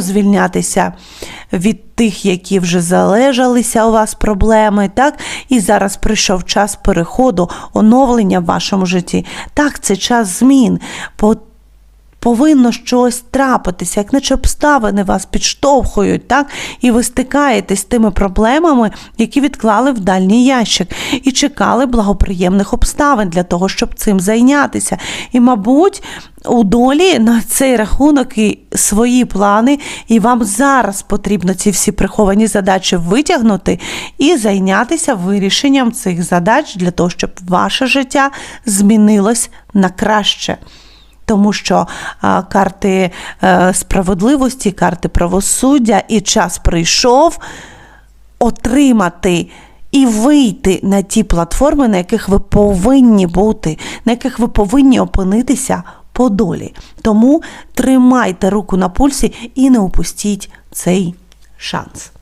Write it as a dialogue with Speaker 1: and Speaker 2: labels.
Speaker 1: звільнятися від тих, які вже залежалися у вас проблеми, так? І зараз прийшов час переходу, оновлення в вашому житті. Так, це час змін. По повинно щось трапитися, як наче обставини вас підштовхують, так? І ви стикаєтесь з тими проблемами, які відклали в дальній ящик, і чекали благоприємних обставин для того, щоб цим зайнятися. І, мабуть, у долі на цей рахунок і свої плани, і вам зараз потрібно ці всі приховані задачі витягнути і зайнятися вирішенням цих задач для того, щоб ваше життя змінилось на краще тому що карти е, справедливості, карти правосуддя і час прийшов отримати. І вийти на ті платформи, на яких ви повинні бути, на яких ви повинні опинитися по долі. Тому тримайте руку на пульсі і не упустіть цей шанс.